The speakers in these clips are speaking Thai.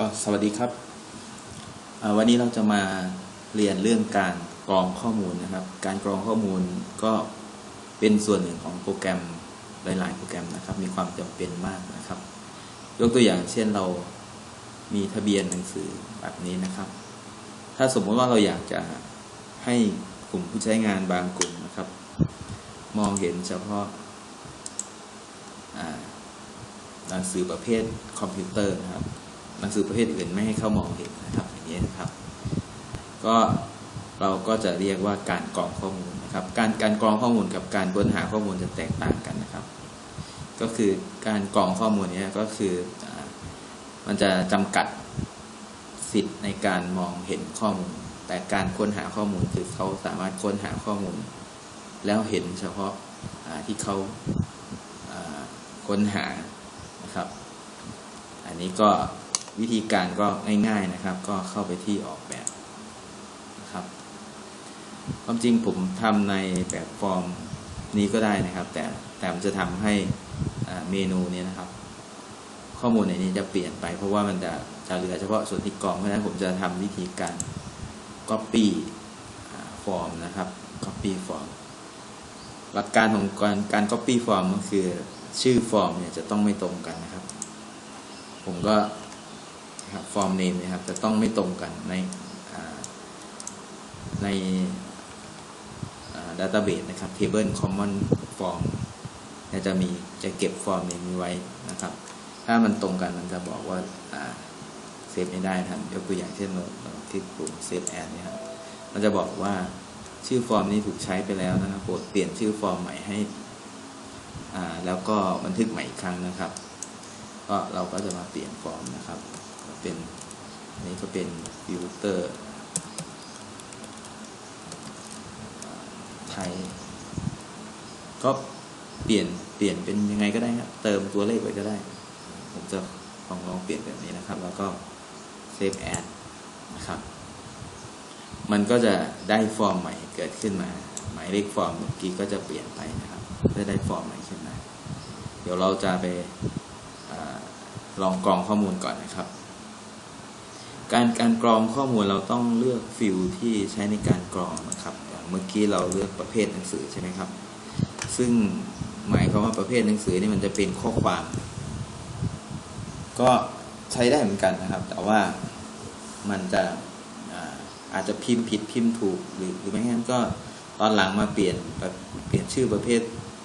ก็สวัสดีครับ วันนี้เราจะมาเรียนเรื่องการกรองข้อมูลนะครับ การกรองข้อมูลก็เป็นส่วนหนึ่งของโปรแกรมหลาย ๆ โปรแกรมนะครับ มีความจำเป็นมากนะครับ ยกตัวอย่างเช่นเรามีทะเบียนหนังสือแบบนี้นะครับ ถ้าสมมติว่าเราอยากจะให้กลุ่มผู้ใช้งานบางกลุ่มนะครับ มองเห็นเฉพาะหนังสือประเภทคอมพิวเตอร์นะครับ หนังสือประเภทอื่นไม่ให้เข้ามองเห็นนะครับอย่างนี้นะครับ ก็เราก็จะเรียกว่าการกรองข้อมูลนะครับ การการกรองข้อมูลกับการค้นหาข้อมูลจะแตกต่างกันนะครับ ก็คือการกรองข้อมูลเนี้ก็คือมันจะจำกัดสิทธิ์ในการมองเห็นข้อมูล แต่การค้นหาข้อมูลคือเขาสามารถค้นหาข้อมูล แล้วเห็นเฉพาะที่เขาค้นหานะครับ อันนี้ก็ วิธีการก็ง่ายๆนะครับ ก็เข้าไปที่ออกแบบนะครับความจริงผมทำในแบบฟอร์มนี้ก็ได้นะครับ แต่แต่มันจะทำให้เมนูนี้นะครับ ข้อมูลในนี้จะเปลี่ยนไป เพราะว่ามันจะจะเหลือเฉพาะส่วนที่กรองเพราะฉะนั้นผมจะทำวิธีการ Copy ฟอร์มนะครับ Copy ฟอร์มหลักการของการการ Copy ฟอร์มก็คือชื่อฟอร์มเนี่ยจะต้องไม่ตรงกันนะครับ ผมก็ ฟอร์มเนมนะครับจะต้องไม่ตรงกันในในดัตต้าเบสนะครับ Table Common Form เนี่ยจะมีจะเก็บฟอร์มเนมนี้ไว้นะครับ ถ้ามันตรงกันมันจะบอกว่าเซฟไม่ได้นะครับยกตัวอย่างเช่นเราเราที่ปุ่ม Save As นี่ครับมันจะบอกว่าชื่อฟอร์มนี้ถูกใช้ไปแล้วนะครับโปรดเปลี่ยนชื่อฟอร์มใหม่ให้อ่าแล้วก็บันทึกใหม่อีกครั้งนะครับ ก็เราก็จะมาเปลี่ยนฟอร์มนะครับ เป็นอันนี้ก็เป็นฟิลเตอร์ไทยก็เปลี่ยนเปลี่ยนเป็นยังไงก็ได้ครับเติมตัวเลขไว้ก็ได้ ผมจะลองลองเปลี่ยนแบบนี้นะครับ แล้วก็ save as นะครับ มันก็จะได้ฟอร์มใหม่เกิดขึ้นมา หมายเลขฟอร์มเมื่อกี้ก็จะเปลี่ยนไปนะครับจะได้ฟอร์มใหม่ขึ้นมา เดี๋ยวเราจะไปอลองกรองข้อมูลก่อนนะครับ การการกรองข้อมูลเราต้องเลือกฟิลที่ใช้ในการกรองนะครับอย่างเมื่อกี้เราเลือกประเภทหนังสือใช่ไหมครับ ซึ่งหมายความว่าประเภทหนังสือนี่มันจะเป็นข้อความ ก็ใช้ได้เหมือนกันนะครับ แต่ว่ามันจะอาจจะพิมพ์ผิดพิมพ์ถูกหรือหรือไม่งั้นก็ตอนหลังมาเปลี่ยนเปลี่ยนชื่อประเภท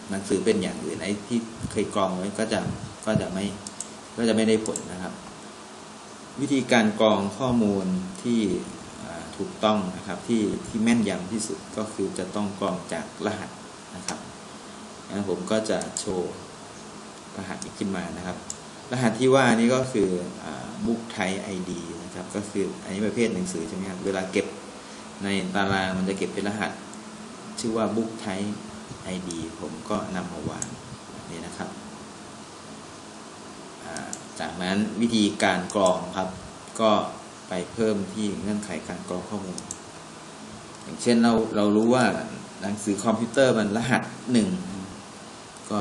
หนังสือเป็นอย่างอื่นไอ้ที่เคยกรองไว้ก็จะก็จะไม่ก็จะไม่ได้ผลนะครับ วิธีการกรองข้อมูลที่ถูกต้องนะครับที่ที่แม่นยำที่สุดก็คือจะต้องกรองจากรหัสนะครับงั้นผมก็จะโชว์รหัสนี้ขึ้นมานะครับ รหัสที่ว่านี้ก็คือบุ๊กไทไอดีนะครับก็คืออันนี้ประเภทหนังสือใช่ไหมครับเวลาเก็บในตารางมันจะเก็บเป็นรหัส ชื่อว่าบุ๊กไทไอดีผมก็นำมาวางแบบนี้นะครับอ่า จากนั้นวิธีการกรองครับ ก็ไปเพิ่มที่เงื่อนไขการกรองข้อมูล อย่างเช่นเราเรารู้ว่าหนังสือคอมพิวเตอร์มันรหัสหนึ่งก็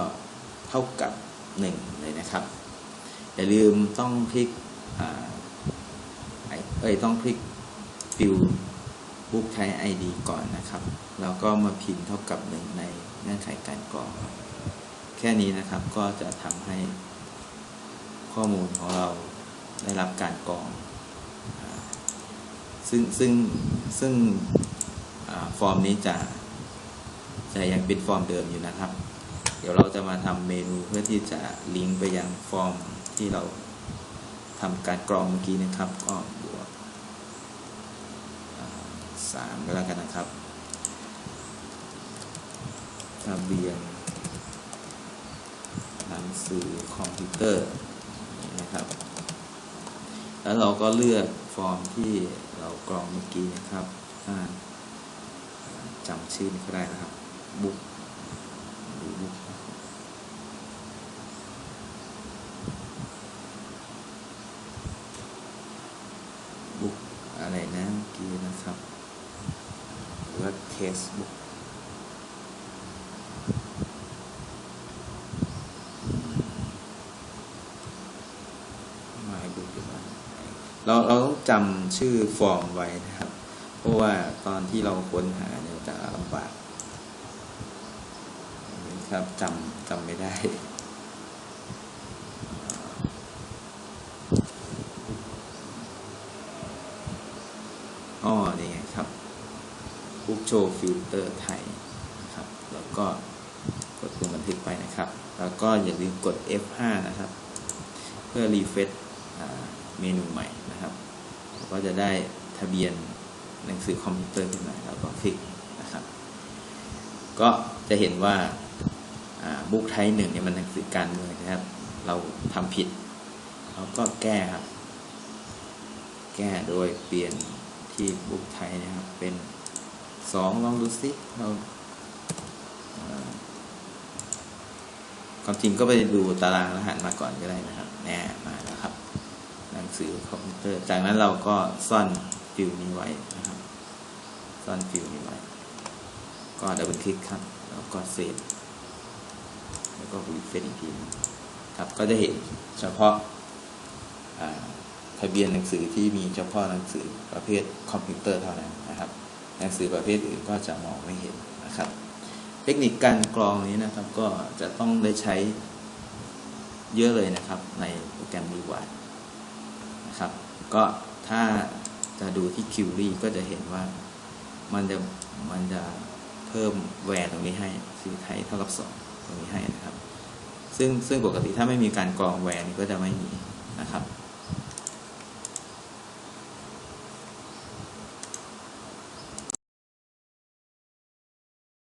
เท่ากับหนึ่งเลยนะครับ อย่าลืมต้องคลิกอ่าไอเอ้ยต้องคลิกฟิลบุ๊กไทไอดีก่อนนะครับ แล้วก็มาพิมพ์เท่ากับหนึ่งในเงื่อนไขการกรอง แค่นี้นะครับก็จะทำให้ ข้อมูลของเราได้รับการกรอง ซึ่งซึ่งซึ่งอฟอร์มนี้จะจะยังเป็นฟอร์มเดิมอยู่นะครับ เดี๋ยวเราจะมาทำเมนูเพื่อที่จะลิงก์ไปยังฟอร์มที่เราทำการกรองเมื่อกี้นะครับ ก็บวกสามก็แล้วกันนะครับทะเบียนหนังสือคอมพิวเตอร์ แล้วเราก็เลือกฟอร์มที่เรากรองเมื่อกี้นะครับจำชื่อนี้ก็ได้นะครับ บุ๊กหรือบุ๊กบุ๊กอะไรนะเมื่อกี้นะครับ หรือว่าเทสบุ๊กหมายบุ๊กดีกว่า เราเราต้องจำชื่อฟอร์มไว้นะครับ เพราะว่าตอนที่เราค้นหาเนี่ยจะลำบากครับจำจำไม่ได้อ๋อนี่ไงครับบุ๊กโชว์ฟิลเตอร์ไทยนะครับ แล้วก็กดปุ่มบันทึกไปนะครับ แล้วก็อย่าลืมกด F5 นะครับ เพื่อรีเฟซ เมนูใหม่นะครับแล้วก็จะได้ทะเบียนหนังสือคอมพิวเตอร์ขึ้นมาแล้วก็คลิกนะครับ ก็จะเห็นว่าบุ๊กไทยหนึ่งเนี่ยมันหนังสือการเมืองนะครับ เราทำผิดเราก็แก้ครับ แก้โดยเปลี่ยนที่บุ๊กไทยนะครับ เป็นสองลองดูสิเราความจริงก็ไปดูตารางรหัสมาก่อนก็ได้นะครับแน่มา งสือคอมพิวเตอร์ จากนั้นเราก็ซ่อนฟิลนี้ไว้นะครับ ซ่อนฟิลนี้ไว้ ก็ดับเบิลคลิกครับ แล้วก็เซฟแล้วก็รีเฟรชอีกทีนะครับ ก็จะเห็นเฉพาะทะเบียนหนังสือที่มีเฉพาะหนังสือประเภทคอมพิวเตอร์เท่านั้นนะครับ หนังสือประเภทอื่นก็จะมองไม่เห็นนะครับ เทคนิคการกรองนี้นะครับก็จะต้องได้ใช้เยอะเลยนะครับในโปรแกรมรีวาย นะครับ ก็ถ้าจะดูที่คิวรี่ก็จะเห็นว่ามันจะมันจะเพิ่มแวร์ตรงนี้ให้คือไทยเท่ากับสองตรงนี้ให้นะครับ ซึ่งซึ่งปกติถ้าไม่มีการกรองแวร์นี่ก็จะไม่มี